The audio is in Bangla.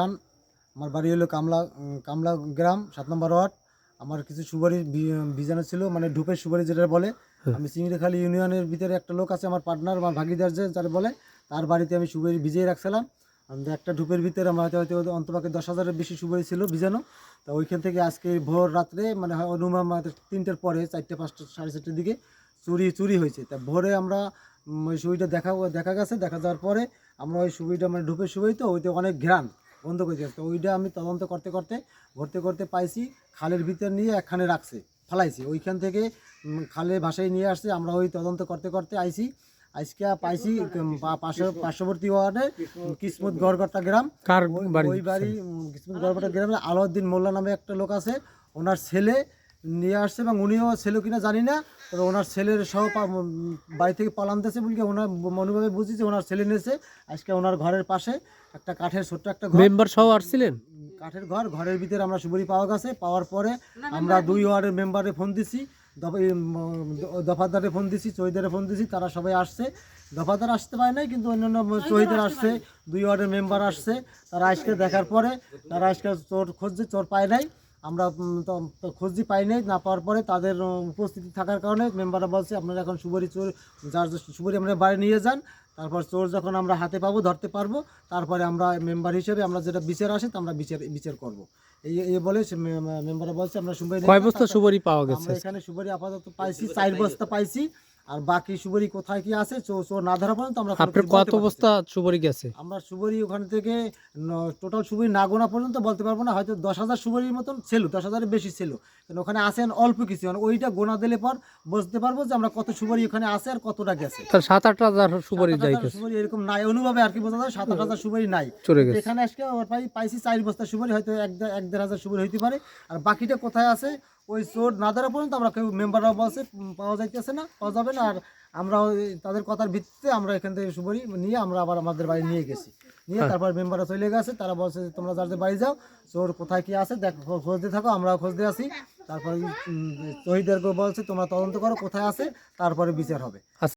খান আমার বাড়ি হলো কামলা কামলা গ্রাম সাত নম্বর ওয়ার্ড। আমার কিছু সুপারি বিজানো ছিল মানে ঢুপের সুপারি যেটা বলে। আমি চিংড়িখালি ইউনিয়নের ভিতরে একটা লোক আছে আমার পার্টনার আমার ভাগিদার যে যারা বলে তার বাড়িতে আমি সুপারি ভিজিয়ে রাখছিলাম। একটা ঢুপের ভিতরে আমার হয়তো হয়তো অন্তপাকে দশ হাজারের বেশি সুপারি ছিল ভিজানো তা ওইখান থেকে আজকে ভোর রাত্রে মানে হয় অনুমান তিনটের পরে চারটে পাঁচটা সাড়ে চারটের দিকে চুরি চুরি হয়েছে। তা ভোরে আমরা ওই সুবিটা দেখা দেখা গেছে দেখা যাওয়ার পরে আমরা ওই সুবিটা মানে ঢুপের সুবই তো ওইতে অনেক ঘ্রাণ। বন্ধ করে দিয়েছে তো ওইটা আমি তদন্ত করতে করতে ঘুরতে করতে পাইছি খালের ভিতর নিয়ে একখানে রাখছে ফালাইছি। ওইখান থেকে খালের খালে ভাসায় নিয়ে আসছে আমরা ওই তদন্ত করতে করতে আইছি। আজকে পাইছি পার্শ্ববর্তী ওয়ার্ডে কিসমত গড়গড়টা গ্রাম। কার ওই- বাড়ি? ওই বাড়ি কিসমত গড়গড়টা গ্রামে আলাউদ্দিন মোল্লা নামে একটা লোক আছে ওনার ছেলে নিয়ে আসছে এবং উনিও ছেলে কিনা জানি না তবে ওনার ছেলের সহ বাড়ি থেকে পালানতেছে বলে কি ওনার মনোভাবে বুঝি যে ওনার ছেলে নিয়েছে। আজকে ওনার ঘরের পাশে একটা কাঠের ছোট্ট একটা ঘর। মেম্বার সহ আসছিলেন? কাঠের ঘর ঘরের ভিতরে আমরা সুবরি পাওয়া গেছে পাওয়ার পরে আমরা দুই ওয়ার্ডের মেম্বারে ফোন দিছি দফাদারে ফোন দিছি চহিদারে ফোন দিছি তারা সবাই আসছে। দফাদার আসতে পারে নাই কিন্তু অন্যান্য চহিদার আসছে দুই ওয়ার্ডের মেম্বার আসছে তারা আজকে দেখার পরে তারা আজকে চোর খুঁজছে চোর পায় নাই। আমরা উম, তো তো খুঁজি পাই নাই না পাওয়ার পরে তাদের উপস্থিতি থাকার কারণে মেম্বাররা বলছে আপনারা এখন সুবরি চোর যার সুবরি আমরা বাড়ি নিয়ে যান তারপর চোর যখন আমরা হাতে পাবো ধরতে পারব তারপরে আমরা মেম্বার হিসেবে আমরা যেটা বিচার আসে তা আমরা বিচার বিচার করব। এই বলে মেম্বাররা বলছে আমরা সুবরি কয় বস্তা সুপারি পাওয়া গেছে? এখানে সুবরি আপাতত পাইছি চার বস্তা পাইছি। আর বাকি সুবরি কোথায় কি আছে? চোর না ধরা পর্যন্ত আমরা আপনার কত। বস্তা সুপারি গেছে আমরা সুবরি ওখান থেকে টোটাল সুবরি না গোনা পর্যন্ত বলতে পারব না হয়তো দশ হাজার সুবরির মতন ছিল দশ হাজারের বেশি ছিল। কিন্তু ওখানে আসেন অল্প কিছু মানে ওইটা গোনা দিলে পর বুঝতে পারব যে আমরা কত সুবরি ওখানে আছে আর কতটা গেছে। তার সাত আট হাজার হাজার যাইতেছে। সুবরি এরকম নাই অনুভবে আর কি বোঝা যায় সাত আট হাজার সুবরি নাই। এখানে আজকে পাইছি চার বস্তা সুবরি হয়তো এক এক দেড় হাজার সুবরি হইতে পারে। আর বাকিটা কোথায় আছে? ওই চোর না ধরা পর্যন্ত আমরা কেউ মেম্বার বলছে পাওয়া যাইতেছে না পাওয়া যাবে না। আর আমরা তাদের কথার ভিত্তিতে আমরা এখান থেকে শুভরি নিয়ে আমরা আবার আমাদের বাড়ি নিয়ে গেছি। নিয়ে তারপর মেম্বাররা চলে গেছে তারা বলছে যে তোমরা যাদের বাড়ি যাও চোর কোথায় কি আছে দেখ খোঁজ দিয়ে থাকো আমরাও খোঁজ দিয়ে আসি। তারপর শহীদদেরকে বলছে তোমরা তদন্ত করো কোথায় আছে তারপরে বিচার হবে।